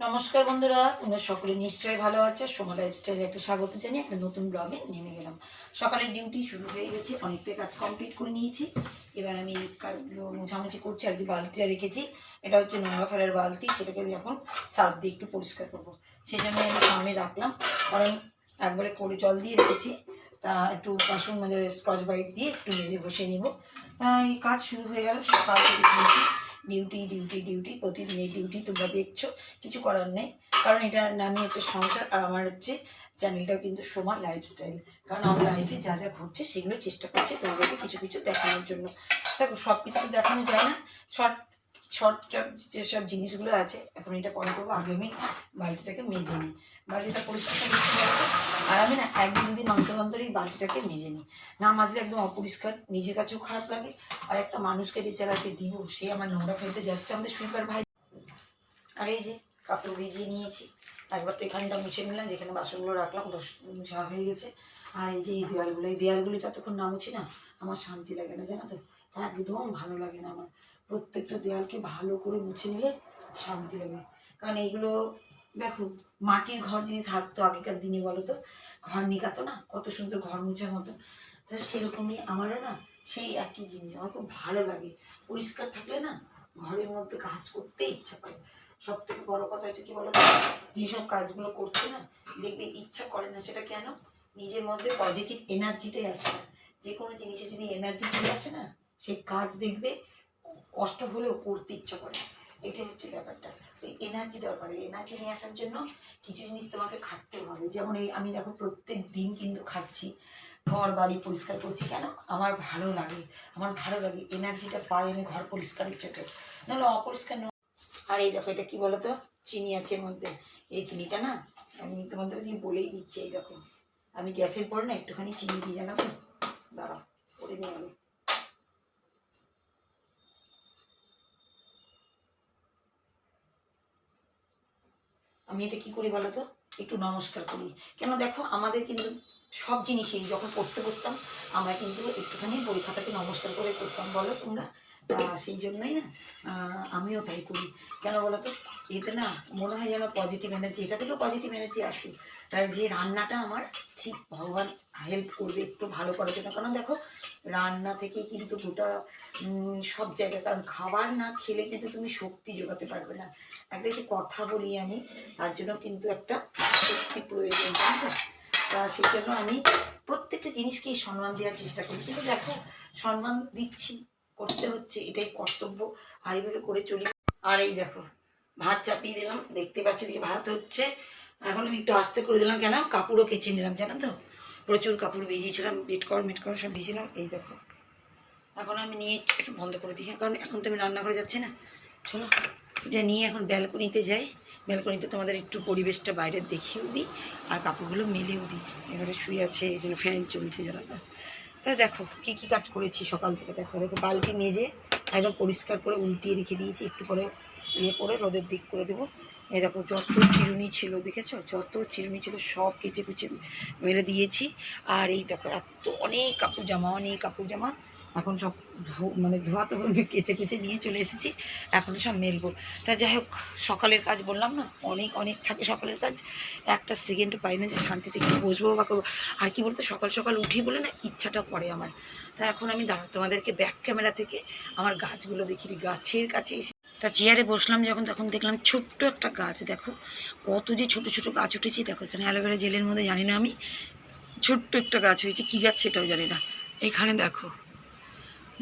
নমস্কার বন্ধুরা, তোমরা সকলে নিশ্চয়ই ভালো আছো। সোমা লাইফস্টাইলে একটা স্বাগত জানিয়ে একটা নতুন ব্লগে নেমে গেলাম। সকালের ডিউটি শুরু হয়ে গেছে, অনেকটাই কাজ কমপ্লিট করে নিয়েছি। এবার আমি কারগুলো মোছামুছি করছি, আর যে বালতিটা রেখেছি, এটা হচ্ছে নোংরা ফেলার বালতি, সেটাকে আমি এখন সার্ফ দিয়ে একটু পরিষ্কার করব। সেই জন্য আমি সামনে রাখলাম, কারণ একবারে করে জল দিয়ে রেখেছি। তা একটু বাসন মানে স্কচ বাইট দিয়ে একটু মেজে বসে নিব। এই কাজ শুরু হয়ে গেল, সকাল থেকে ডিউটি ডিউটি ডিউটি প্রতিদিন এই ডিউটি তোমরা দেখছ, কিছু করার নেই। কারণ এটার নামই হচ্ছে সংসার, আর আমার হচ্ছে চ্যানেলটাও কিন্তু সোমা লাইফস্টাইল কারণ আমার লাইফে যা যা ঘটছে সেগুলো চেষ্টা করছি তোমাদেরকে কিছু কিছু দেখানোর জন্য। দেখো সব কিছু দেখানো যায় না। শর্ট শর্ট শর্ট যেসব জিনিসগুলো আছে, এখন এটা পরে করব আগে আমি বালতিটাকে মেজে নিই। বালতিটা পরিষ্কার। আর আমি না একদিন দিন অন্তর অন্তর এই বালতিটাকে মেজে নিই। না মাজলে একদম অপরিষ্কার, নিজের কাছেও খারাপ লাগে। আর একটা মানুষকে বেচারাকে দিব, সে আমার নোংরা ফেলতে যাচ্ছে। আমাদের সুইপার ভাই আর এই যে কাপড় ভিজিয়ে নিয়েছি। একবার তো এখানটা মুছে নিলাম, যেখানে বাসনগুলো রাখলাম ওটা হয়ে গেছে। আর এই যে এই দেয়ালগুলো, এই দেওয়ালগুলো যতক্ষণ না মুছি না, আমার শান্তি লাগে না, জানো তো? একদম ভালো লাগে না আমার। প্রত্যেকটা দেওয়ালকে ভালো করে মুছে নিলে শান্তি লাগে। কারণ এইগুলো দেখো, মাটির ঘর যদি থাকতো আগেকার দিনে বলো তো ঘর নিকাতো না, কত সুন্দর ঘর মুছার মতো। তা সেরকমই আমারও না, সেই একই জিনিস। আমার খুব ভালো লাগে। পরিষ্কার থাকলে না, ঘরের মধ্যে কাজ করতে ইচ্ছা করে। সব থেকে বড় কথা হচ্ছে কি বলতো, যেসব কাজগুলো করছে না, দেখবে ইচ্ছা করে না, সেটা কেন? নিজের মধ্যে পজিটিভ এনার্জিটাই আসে যে কোনো জিনিসে যদি এনার্জি চলে আসে না সেই কাজ দেখবে কষ্ট হলেও করতে ইচ্ছা করে। এটাই হচ্ছে ব্যাপারটা। তো এনার্জি দরকার। এনার্জি নিয়ে আসার জন্য কিছু জিনিস তোমাকে খাটতে হবে। যেমন এই আমি দেখো প্রত্যেক দিন কিন্তু খাটছি। ঘর, বাড়ি পরিষ্কার করছি। কেন? আমার ভালো লাগে। আমার ভালো লাগে। এনার্জিটা পাই আমি ঘর পরিষ্কারের চোখে নাহলে অপরিষ্কার ন- আর এই দেখো এটা কি বলতো? চিনি আছে এর মধ্যে। এই চিনিটা না, আমি তোমাদের যে বলেই দিচ্ছি এই দেখো। আমি গ্যাসের পর না একটুখানি চিনি দিয়ে জানাব দাঁড়াও, করে নিয়ে আমি আমি এটা কি করি বলো তো? একটু নমস্কার করি। কেন দেখো, আমাদের কিন্তু সব জিনিসই যখন পড়তে বসতাম আমরা কিন্তু একটুখানি বই খাতাকে নমস্কার করে করতাম বলো তোমরা? সেই জন্যই না আমিও তাই করি। কেন বলো তো? এতে না মনে হয় যেন পজিটিভ এনার্জি এটা থেকেও পজিটিভ এনার্জি আসে। তাই যে রান্নাটা আমার ঠিক ভগবান হেল্প করবে, একটু ভালো করার জন্য কারণ দেখো রান্না থেকে কিন্তু গোটা সব জায়গায়, কারণ খাবার না খেলে কিন্তু তুমি শক্তি জোগাতে পারবে না। একটা যে কথা বলি আমি, তার জন্য কিন্তু একটা শক্তি প্রয়োজন তা সেই জন্য আমি প্রত্যেকটা জিনিসকেই সম্মান দেওয়ার চেষ্টা করি। কিন্তু দেখো, সম্মান দিচ্ছি, করতে হচ্ছে, এটাই কর্তব্য। আর এইভাবে করে চলি। আর এই দেখো, ভাত চাপিয়ে দিলাম। দেখতে পাচ্ছি যে ভাত হচ্ছে। এখন আমি একটু আস্তে করে দিলাম কেন? কাপড়ও কেচে নিলাম, জানো তো? প্রচুর কাপড় ভিজিয়েছিলাম বিট কর মিট কর সব ভিজিয়েছিলাম। এই দেখো। এখন আমি নিয়ে একটু বন্ধ করে দিই হ্যাঁ, কারণ এখন তো আমি রান্না করে যাচ্ছি না। চলো এটা নিয়ে এখন ব্যালকনিতে যাই। ব্যালকনিতে তোমাদের একটু পরিবেশটা বাইরে দেখিয়েও দিই আর কাপড়গুলো মেলেও দিই। এবারে শুয়ে আছে এই জন্য ফ্যান চলছে যারা তা দেখো কী কী কাজ করেছি সকাল থেকে। দেখো দেখো বালতি মেজে একদম পরিষ্কার করে উল্টিয়ে রেখে দিয়েছি, একটু করে ইয়ে করে রোদের দিক করে দেবো। এই দেখো যত চিরুনি ছিল, দেখেছ? যত চিরুনি ছিল, সব কেচে কুচে মেরে দিয়েছি। আর এই দেখো, এত অনেক কাপড় জামা, অনেক কাপড় জামা। এখন সব মানে ধোয়া তো কেচে কুচে নিয়ে চলে এসেছি। এখন সব মেলবো। তা যাই হোক, সকালের কাজ বললাম না, অনেক অনেক থাকে সকালের কাজ। একটা সেকেন্ডও পাই না যে শান্তিতে একটু বসবো বা করব। আর কি বলতো, সকাল সকাল উঠি বলে না ইচ্ছাটা করে আমার। তা এখন আমি দাঁড়া, তোমাদেরকে ব্যাক ক্যামেরা থেকে আমার গাছগুলো দেখি গাছের কাছে এসে তা চেয়ারে বসলাম যখন, তখন দেখলাম ছোট্ট একটা গাছ, দেখো। কত যে ছোট ছোট গাছ উঠেছে, দেখো, এখানে অ্যালোভেরা জেলের মধ্যে জানি না আমি, ছোট্ট একটা গাছ হয়েছে, কী গাছ সেটাও জানি না। এখানে দেখো।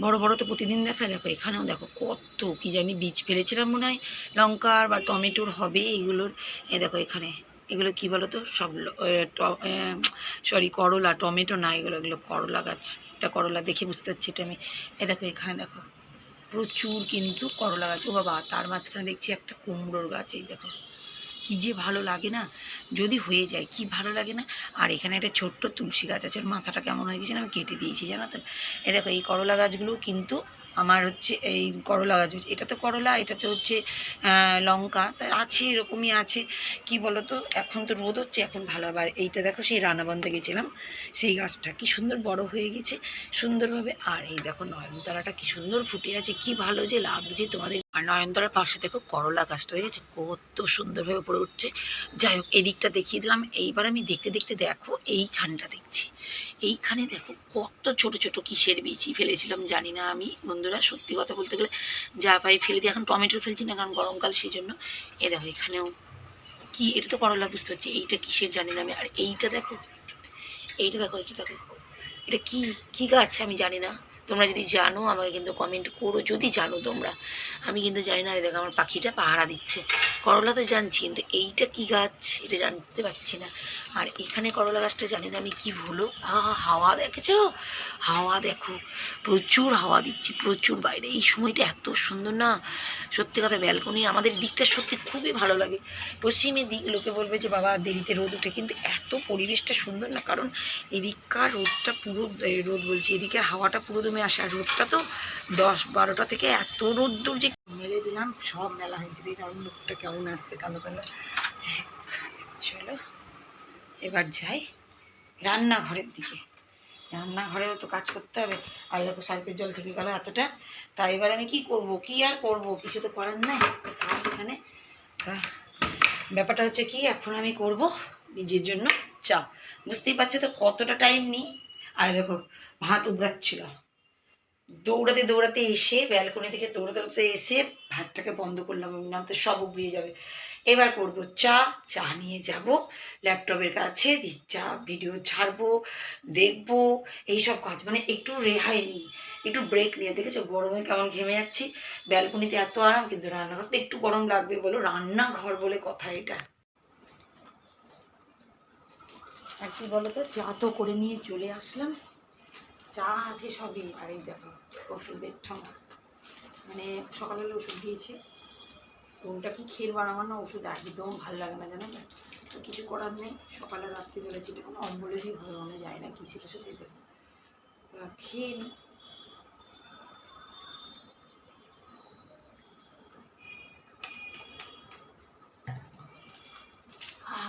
বড় বড় তো প্রতিদিন দেখা দেখো, এখানেও দেখো কত কি জানি বীজ ফেলেছিলাম মনে হয়। লঙ্কার বা টমেটোর হবে এইগুলোর। এ দেখো এখানে, এগুলো কি বলো তো সব সরি, করলা, টমেটো না, এগুলো এগুলো করলা গাছ। এটা করলা দেখে বুঝতে পারছি এটা আমি। এ দেখো এখানে দেখো, প্রচুর কিন্তু করলা গাছ। ও বাবা, তার মাঝখানে দেখছি একটা কুমড়োর গাছ, এই দেখো। কি যে ভালো লাগে না? যদি হয়ে যায়, কি ভালো লাগে না? আর এখানে একটা ছোট্ট তুলসী গাছ আছে মাথাটা কেমন হয়ে গেছে আমি কেটে দিয়েছি জানো তো? এ দেখো, এই করলা গাছগুলো কিন্তু আমার হচ্ছে এই করলা গাছ, এটা তো করলা এটাতে হচ্ছে লঙ্কা, তা আছে, এরকমই আছে। কি বলো তো এখন তো রোদ হচ্ছে, এখন ভালো আবার এইটা দেখো, সেই রানাবন্ধে গেছিলাম, সেই গাছটা কি সুন্দর বড় হয়ে গেছে সুন্দরভাবে। আর এই দেখো নয়নতারাটা কি সুন্দর ফুটে আছে, কি ভালো যে লাগছে তোমাদের আর নয়নতারার পাশে দেখো করলা গাছটা, দেখেছ? কত সুন্দরভাবে উপরে উঠছে। যাই হোক, এদিকটা দেখিয়ে দিলাম। এইবার আমি দেখতে দেখতে দেখো, এইখানটা দেখছি। এইখানে দেখো কত ছোট ছোট কিসের বিচি ফেলেছিলাম, জানি না আমি। বন্ধুরা, সত্যি কথা বলতে গেলে যা পাই ফেলে দিই এখন টমেটো ফেলছি না, কারণ গরমকাল সেই জন্য এ দেখো এখানেও কি, এটা তো করলা, বুঝতে পারছি। এইটা কিসের জানি না আমি। আর এইটা দেখো এইটা দেখো এইটা দেখো। এটা কি কি গাছ আমি জানি না। তোমরা যদি জানো, আমাকে কিন্তু কমেন্ট করো। যদি জানো তোমরা, আমি কিন্তু জানি না দেখো আমার পাখিটা পাহারা দিচ্ছে। করলা তো জানছি, কিন্তু এইটা কি গাছ? এটা জানতে পারছি না। আর এখানে করলা গাছটা জানি না আমি কি ভুলো। হাওয়া দেখেছ? হাওয়া দেখো। প্রচুর হাওয়া দিচ্ছি, প্রচুর বাইরে। এই সময়টা এত সুন্দর না। সত্যি কথা ব্যালকনি আমাদের দিকটা সত্যি খুবই ভালো লাগে। পশ্চিমের দিক, লোকে বলবে যে, বাবা, দেরিতে রোদ উঠে। কিন্তু এত পরিবেশটা সুন্দর না। কারণ এদিককার রোদটা পুরো রোদ বলছি, এদিকের হাওয়াটা পুরো দমে আসে আর রোদটা তো দশ বারোটা থেকে এত রোদ্দুর যে মেলে দিলাম, সব মেলা হয়েছে। কারণ লোকটা কেমন আসছে কালো কালো। চলো, এবার যাই রান্নাঘরের দিকে। রান্নাঘরেও তো কাজ করতে হবে। আর দেখো সার্ফের জল থেকে গেল এতটা। তা এবার আমি কি করব? কি আর করব? কিছু তো করার নাই। এখানে তা ব্যাপারটা হচ্ছে কি, এখন আমি করব নিজের জন্য চা। বুঝতেই পারছ তো কতটা টাইম নিই? আর দেখো, ভাত উবড়াচ্ছিল। দৌড়াতে দৌড়াতে এসে ব্যালকনি থেকে দৌড়াতে দৌড়াতে এসে ভাতটাকে বন্ধ করলাম নাম তো সব উবড়িয়ে যাবে। এবার করব চা চা নিয়ে যাব ল্যাপটপের কাছে চা ভিডিও ছাড়বো, দেখব, এইসব কাজ। মানে একটু রেহাই নিই, একটু ব্রেক নিয়ে দেখেছ, গরমে কেমন ঘেমে যাচ্ছি? ব্যালকনিতে এত আরাম, কিন্তু রান্নাঘর তো একটু গরম লাগবে বলো। রান্নাঘর বলে কথা এটা। আর কি বলতো চা তো করে নিয়ে চলে আসলাম। চা আছে সবই, আর এই দেখো, ওষুধের ঠোঙা। মানে সকালবেলা ওষুধ দিয়েছে। কোনটা কি খেলব আর আমার না ওষুধ একদম ভালো লাগে না জানো তো? তো কিছু করার নেই। সকালে রাত্রি বলেছি, এটা কোনো অম্বলেরই হবে মনে যায় না কিছু দিয়ে দেবো খেয়ে নিই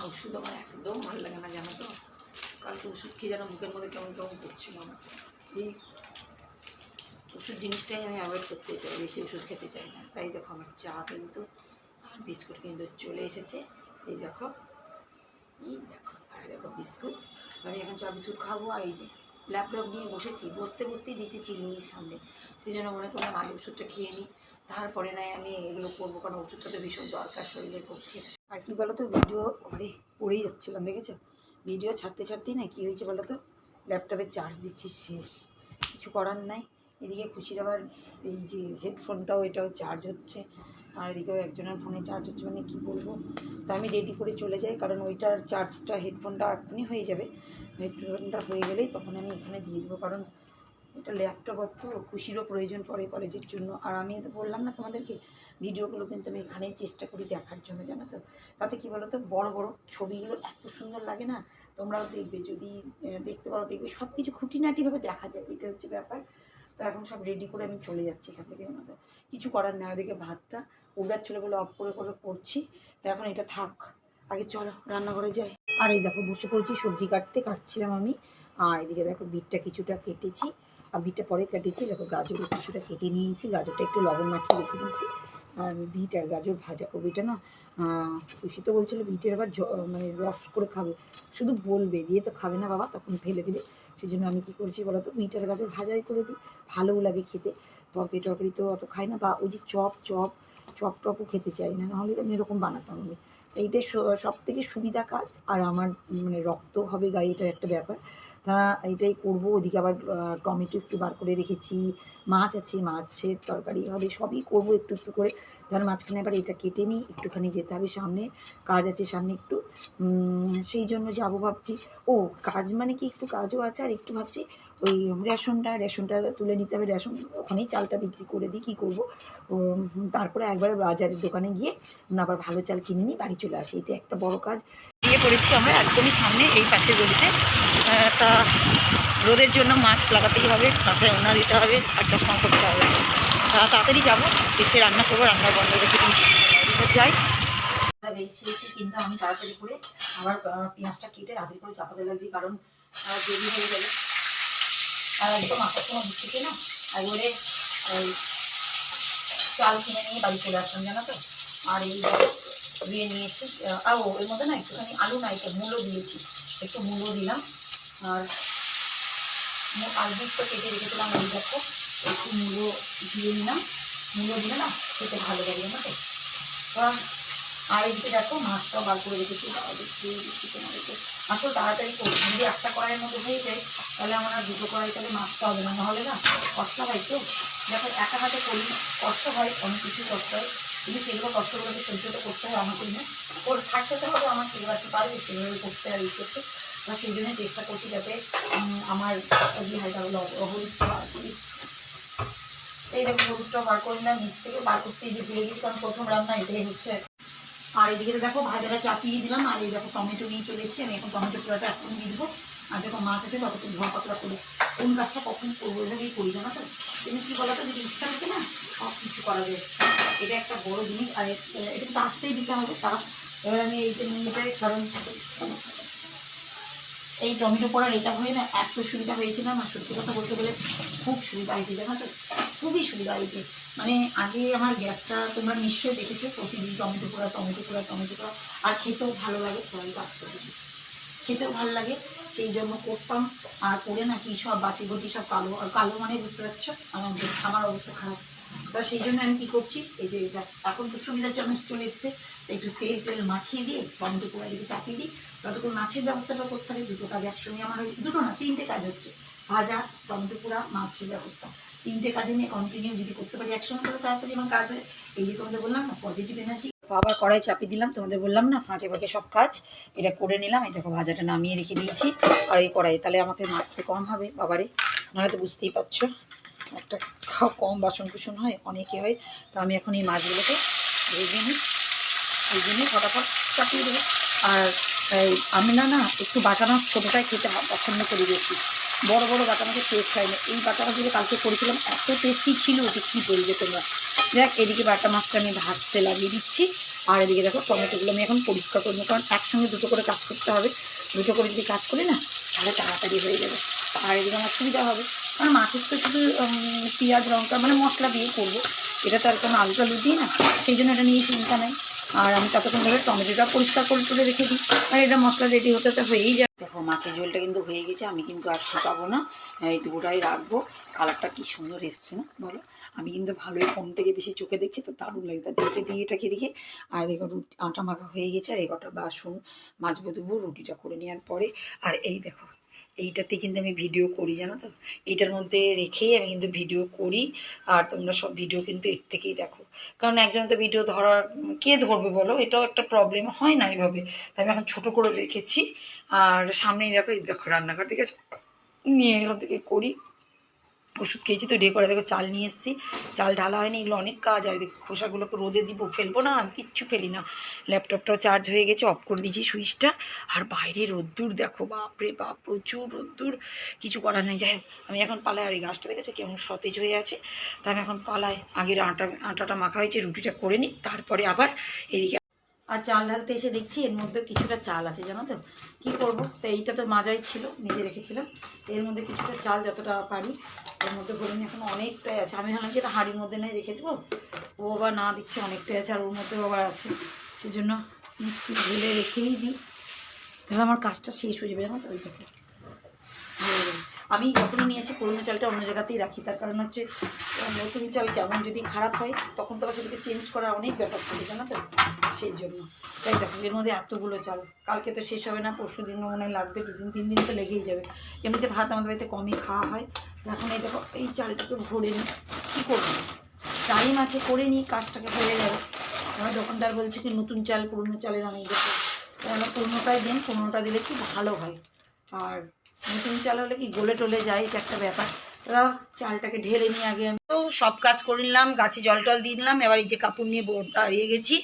ওষুধ আমার একদম ভালো লাগে না জানো তো? কালকে ওষুধ খেয়ে যেন বুকের মধ্যে কেমন কেমন করছিল আমার এই ওষুধ জিনিসটাই আমি অ্যাভয়েড করতে চাই, বেশি ওষুধ খেতে চাই না। তাই দেখো আমার চা কিন্তু আর বিস্কুট কিন্তু চলে এসেছে। এই দেখো এই দেখো, আর দেখো বিস্কুট। আমি এখন চা, বিস্কুট খাব আর এই যে ল্যাপটপ নিয়ে বসেছি, বসতে বসতেই দিয়েছি চিরুনির সামনে। সেই জন্য মনে করলাম আগে ওষুধটা খেয়ে নিই, তারপরে নয় আমি এগুলো করব, কারণ ওষুধটা তো ভীষণ দরকার শরীরের পক্ষে। আর কি বলো তো ভিডিও আরে পড়েই যাচ্ছিলাম, দেখেছ? ভিডিও ছাড়তে ছাড়তেই না কী হয়েছে বলো তো ল্যাপটপে চার্জ দিচ্ছি, শেষ। কিছু করার নাই। এদিকে খুশির আবার এই যে হেডফোনটাও এটাও চার্জ হচ্ছে। আর এদিকেও একজনের ফোনে চার্জ হচ্ছে মানে কী বলব? তা আমি রেডি করে চলে যাই, কারণ ওইটার চার্জটা হেডফোনটা এখনই হয়ে যাবে। হেডফোনটা হয়ে গেলেই তখন আমি এখানে দিয়ে দেবো, কারণ এটা ল্যাপটপ তো খুশিরও প্রয়োজন পড়ে কলেজের জন্য। আর আমি তো বললাম না তোমাদেরকে, ভিডিওগুলো কিন্তু আমি এখানেই চেষ্টা করি দেখার জন্য, জানো তো। তাতে কী বলো তো বড় বড় ছবিগুলো এত সুন্দর লাগে না তোমরাও দেখবে যদি দেখতে পাও দেখবে সব কিছু খুঁটিনাটিভাবে দেখা যায় এটা হচ্ছে ব্যাপার। তো এখন সব রেডি করে আমি চলে যাচ্ছি এখান থেকে। আমাদের কিছু করার নেই ওদিকে ভাতটা উড়াচ্ছিল বলে অফ করে করে করছি। তো এখন এটা থাক। আগে চলো রান্নাঘরে যাই। আর এই দেখো বসে পড়েছি সবজি কাটতে কাটছিলাম আমি। আর এদিকে দেখো বিটটা কিছুটা কেটেছি। আর বিটটা পরে কেটেছি দেখো গাজরও কিছুটা কেটে নিয়েছি। গাজরটা একটু লবণ মাখিয়ে রেখে দিয়েছি। আর বিট আর গাজর ভাজা কবিটা না আহ, খুশি তো বলছিল বিটের আবার মানে রস করে খাবে। শুধু বলবে, দিয়ে তো খাবে না বাবা, তখন ফেলে দিবে। সেই জন্য আমি কী করছি বলো তো বিট আর গাজর ভাজাই করে দিই। ভালোও লাগে খেতে। তরকারি টরকারি তো অত খাই না বা ওই যে চপ চপ চপ টপও খেতে চাই না, নাহলে আমি এরকম বানাতাম আমি। এইটাই সব থেকে সুবিধা কাজ। আর আমার মানে রক্ত হবে গায়ে এটা একটা ব্যাপার। তা এইটাই করব, ওদিকে আবার টমেটো একটু বার করে রেখেছি, মাছ আছে, মাছের তরকারি হবে, সবই করব একটু একটু করে। ধর মাঝখানে আবার এটা কেটে নিই, একটুখানি যেতে হবে সামনে, কাজ আছে সামনে একটু। সেই জন্য যাব ভাবছি। ও, কাজ মানে কি একটু কাজও আছে আর একটু ভাবছি ওই রেশনটা রেশনটা তুলে নিতে হবে, রেশন ওখানেই চালটা বিক্রি করে দিই, কী করব? তারপরে একবারে বাজারের দোকানে গিয়ে আবার ভালো চাল কিনে নিই বাড়ি চলে আসি। এটা একটা বড় কাজ। দিয়ে পড়েছি আমরা একদমই সামনে, এই পাশের গলিতে। তা রোদের জন্য মাস্ক লাগাতেই হবে মাথায় ওনা দিতে হবে, আর চশমা করতে হবে। তাড়াতাড়ি যাব। এসে রান্না করব, রান্না বন্ধ রেখে দিয়েছি। যাই। কিন্তু আমি তাড়াতাড়ি করে আবার পেঁয়াজটা কেটে রাতের করে চাপাতে লাগছি, কারণ দেরি হয়ে গেলে। আর একদম আসার সময় থেকে না একবারে ওই চাল কিনে নিয়ে বাড়ি চলে আসলাম, জানো তো? আর এই ধুয়ে নিয়েছি আর ও এর মধ্যে না একটুখানি আলু না এটা মূলো দিয়েছি, একটু মূলো দিলাম। আর আর বিটটা কেটে রেখেছিলাম, এই দেখো। একটু মূলো দিয়ে নিলাম। মূলো দিলে না খেতে ভালো লাগে জানো তো। আর এদিকে দেখো মাছটাও বার করে রেখেছি। আসলে তাড়াতাড়ি করি যদি একটা কড়াইয়ের মধ্যে হয়ে যায়, তাহলে আমার আর দুটো কড়াই তাহলে মাছটা হবে না। নাহলে না কষ্ট হয় তো। দেখো, একা হাতে করি কষ্ট হয়, অনেক কিছু কষ্ট হয়। কিন্তু সেগুলো কষ্ট করে সহ্য তো করতে হয় আমাকে নিয়ে। ওর থাকতে তো হবে, আমার সেগুলো কি পারবে, সেভাবে করতে আর ই করতে। বা সেই জন্য চেষ্টা করছি যাতে আমার অবলিতটা বার করি এই দেখো হলুদটা বার করে নিলাম নিচ থেকে বার করতে এই যে ভুলে গেছি কারণ প্রথম রান্না এটাই হচ্ছে। আর এদিকে তো দেখো ভাজাটা চাপিয়ে দিলাম, আর এই দেখো টমেটো নিয়ে চলে এসেছি, আমি এখন টমেটো পুরোটা এখন দিয়ে দেবো। আর যখন মাছ আছে ততক্ষণ ধোয়া পাতলা করে, কোন কাজটা কখন করব এভাবেই করি, জানো তো? কিন্তু কী বলো তো, যদি ইচ্ছা থাকে না, সব কিছু করা যায়। এটা একটা বড় জিনিস, আর এটা কিন্তু আসতেই দিতে হবে তারা এবার আমি এইটা নিয়ে যাই, কারণ এই টমেটো পড়ার এটা হয়ে না এত সুবিধা হয়েছে না আমার, সত্যি কথা বলতে গেলে খুব সুবিধা হয়েছে, জানো তো? খুবই সুবিধা হয়েছে। মানে আগে আমার গ্যাসটা তোমরা নিশ্চয়ই দেখেছ, প্রতিদিন টমেটো পোড়া টমেটো পোড়া টমেটো পোড়া, আর খেতেও ভালো লাগে বাঁচতে দিদি খেতেও ভালো লাগে, সেই জন্য করতাম। আর করে নাকি সব বাটি সব কালো, আর কালো মানে বুঝতে পারছ? আমার আমার অবস্থা খারাপ। তা সেই জন্য আমি কী করছি? এই যে এটা এখন তো সুবিধা চামচ চলে এসছে। একটু তেল তেল মাখিয়ে দিয়ে টমেটো পোড়া দিকে চাপিয়ে দিই। ততক্ষণ মাছের ব্যবস্থাটা করতে হবে, দুটো কাজ একসঙ্গে আমার দুটো না, তিনটে কাজ হচ্ছে। ভাজা, টমেটো পোড়া মাছের ব্যবস্থা। তিনটে কাজে নিয়ে কন্টিনিউ যদি করতে পারি একসঙ্গে, তাহলে তাড়াতাড়ি আমার কাজ হয়। এই যে তোমাদের বললাম না পজিটিভ এনার্জি আবার কড়াই চাপিয়ে দিলাম, তোমাদের বললাম না, ফাঁকে ফাঁকে সব কাজ। এটা করে নিলাম, এই দেখো ভাজাটা নামিয়ে রেখে দিয়েছি। আর এই কড়াই তাহলে আমাকে মাছতে কম হবে, বাবারে। নাহলে তো বুঝতেই পারছ, একটা কম বাসন কুসন হয়, অনেকে হয়। তো আমি এখন এই মাছগুলোকে ভেজে নিই। এই জন্যই ফটাফট চাপিয়ে দেবো। আর আমি না না, একটু বাটা মাছ ছোটোটাই খেতে পছন্দ করি বেশি। বড় বড় বাটা টেস্ট হয় না। এই বাটা মাছ যেটা কালকে করেছিলাম, এত টেস্টি ছিল যে কী বলবে তোমরা? দেখ এদিকে বাটা মাছটা আমি ভাজতে লাগিয়ে দিচ্ছি। আর এদিকে দেখো, টমেটোগুলো আমি এখন পরিষ্কার করব কারণ একসঙ্গে দুটো করে কাজ করতে হবে। দুটো করে যদি কাজ করি না, তাহলে তাড়াতাড়ি হয়ে যাবে। আর এদিকে আমার সুবিধা হবে। কারণ মাছের তো শুধু পেঁয়াজ, লঙ্কা মানে মশলা দিয়ে করব। এটা তো আর কোনো আলু টালু দিই না। সেই জন্য এটা নিয়ে চিন্তা নেই। আর আমি ততক্ষণ ধরে টমেটোটা পরিষ্কার করে তুলে রেখে দিই। আর এটা মশলা রেডি হতে তো হয়েই যায়। দেখো, মাছের ঝোলটা কিন্তু হয়ে গেছে, আমি কিন্তু আর শুকাবো না। এইটুকুটাই রাখব। কালারটা কি সুন্দর এসছে না, বলো? আমি কিন্তু ভালোই ফোন থেকে বেশি চোখে দেখছি, তো দারুণ লাগে। তা দেখে দিয়ে এটাকে দিকে আর দেখো, রুটি, আটা মাখা হয়ে গেছে, আর এই কটা বাসন মাজবো দেবো রুটিটা করে নেওয়ার পরে। আর এই দেখো এইটাতে কিন্তু আমি ভিডিও করি, জানো তো? এইটার মধ্যে রেখেই আমি কিন্তু ভিডিও করি, আর তোমরা সব ভিডিও কিন্তু এর থেকেই দেখো। কারণ একজন তো ভিডিও ধরার, কে ধরবে বলো? এটাও একটা প্রবলেম হয় না এইভাবে তাই আমি এখন ছোটো করে রেখেছি, আর সামনেই দেখো, এই দেখো রান্নাঘর থেকে নিয়ে এখান থেকে করি। ওষুধ খেয়েছি তো ডে করে দেখো চাল নিয়ে এসেছি। চাল ঢালা হয়নি, এগুলো অনেক কাজ, আর দেখো খোসাগুলোকে রোদে দিব, ফেলব না আমি কিচ্ছু ফেলি না। ল্যাপটপটাও চার্জ হয়ে গেছে অফ করে দিয়েছি সুইচটা। আর বাইরে রোদ্দুর, দেখো বাপরে বাপ, প্রচুর রোদ্দুর। কিছু করার নেই, যাই আমি এখন পালাই, আর এই গাছটা দেখেছ কেমন সতেজ হয়ে আছে? তা আমি এখন পালাই আগের আটা, আটাটা মাখা হয়েছে, রুটিটা করে নিই, তারপরে আবার এদিকে আর চাল ঢালতে এসে দেখছি এর মধ্যে কিছুটা চাল আছে, জানো তো? কী করব? তো এইটা তো মাজাই ছিল নিজে রেখেছিলাম। এর মধ্যে কিছুটা চাল যতটা পারি, এর মধ্যে ধরুন এখন অনেকটাই আছে। আমি ভাবলাম যে এটা হাঁড়ির মধ্যে নয় রেখে দেবো? ও আবার না দিচ্ছে, অনেকটাই আছে, আর ওর মধ্যেও আবার আছে। সেজন্য মিষ্টি ঢেলে রেখেই দিই। তাহলে আমার কাজটা শেষ হয়ে যাবে, জানো তো? ওই যাবে। আমি যখনই নিয়ে আসি, পুরনো চালটা অন্য জায়গাতেই রাখি। তার কারণ হচ্ছে নতুন চাল কেমন যদি খারাপ হয়, তখন তো সেটাকে চেঞ্জ করা অনেক ব্যাপার থাকে, জানো তো? সেই জন্য। তাই দেখো, এর মধ্যে এতগুলো চাল। কালকে তো শেষ হবে না, পরশু দিন মনে লাগবে, দুদিন, তিন দিন তো লেগেই যাবে। এমনিতে ভাত আমাদের বাড়িতে কমই খাওয়া হয়। এখন এই দেখো, এই চালটাকে ভরে নিই। কী করব? টাইম আছে, করে নিই, কাজটাকে হয়ে যাবে আমার দোকানদার বলছে কি, নতুন চাল, পুরনো চালের অনেক দেখো পুরনোটাই দিন, পুরনোটা দিলে কি ভালো হয়। আর নতুন চাল হলে কি গলে টলে যায়? এটা একটা ব্যাপার। চালটাকে ঢেলে নিয়ে আগে আমি তো সব কাজ করে নিলাম, গাছে জল টল দিয়ে দিলাম, এবার এই যে কাপড় নিয়ে দাঁড়িয়ে গেছি।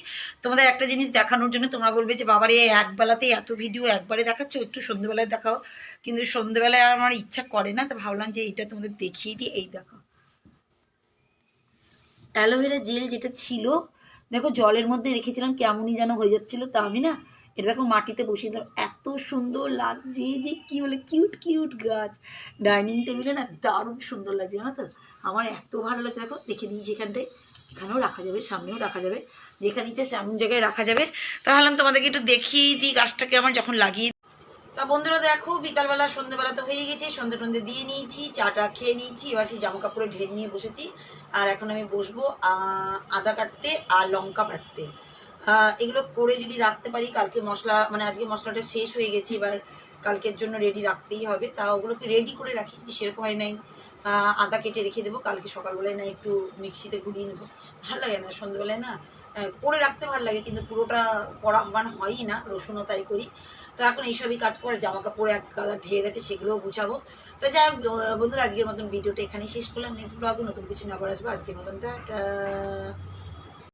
তোমাদের একটা জিনিস দেখানোর জন্য তোমরা বলবে যে বাবার বাবারে, একবেলাতে এত ভিডিও একবারে দেখাচ্ছ, একটু সন্ধ্যেবেলায় দেখাও। কিন্তু সন্ধ্যেবেলায় আর আমার ইচ্ছা করে না, তো ভাবলাম যে এইটা তোমাদের দেখিয়ে দিই, এই দেখো। অ্যালোভেরা জেল যেটা ছিল, দেখো জলের মধ্যে রেখেছিলাম, কেমনই যেন হয়ে যাচ্ছিল, তা আমি না এটা দেখো মাটিতে বসিয়ে দিলাম। এত সুন্দর লাগছে যে কি বলে কিউট কিউট গাছ। ডাইনিং টেবিলে না দারুণ সুন্দর লাগছে, জানো তো? আমার এত ভালো লাগছে। দেখো, দেখে দিয়েছি এখানটায়। এখানেও রাখা যাবে, সামনেও রাখা যাবে। যেখানে ইচ্ছে সেমন জায়গায় রাখা যাবে। তাহলে তোমাদেরকে একটু দেখিয়ে দিই গাছটাকে আমার যখন লাগিয়ে তা বন্ধুরা দেখো, বিকালবেলা, সন্ধ্যেবেলা তো হয়ে গেছে। সন্ধ্যে টন্ধে দিয়ে নিয়েছি, চাটা খেয়ে নিয়েছি। এবার সেই জামা কাপড়ে ঢের নিয়ে বসেছি। আর এখন আমি বসবো আদা কাটতে আর লঙ্কা বাটতে। এগুলো করে যদি রাখতে পারি, কালকে মশলা মানে আজকে মশলাটা শেষ হয়ে গেছে, এবার কালকের জন্য রেডি রাখতেই হবে। তা ওগুলোকে রেডি করে রাখি যদি সেরকম হয় নাই। আদা কেটে রেখে দেবো, কালকে সকালবেলায় না একটু মিক্সিতে ঘুরিয়ে নেব। ভালো লাগে না, সন্ধ্যেবেলায় না করে রাখতে ভালো লাগে, কিন্তু পুরোটা করা মানে হয়ই না, রসুনও তাই করি। তো এখন এইসবই কাজ করে জামা কাপড় এক গাদা ঢের আছে, সেগুলোও গুছাবো। তো যাই হোক বন্ধুরা, আজকের মতন ভিডিওটা এখানেই শেষ করলাম। নেক্সট ব্লগে নতুন কিছু না আসব। আজকের মতনটা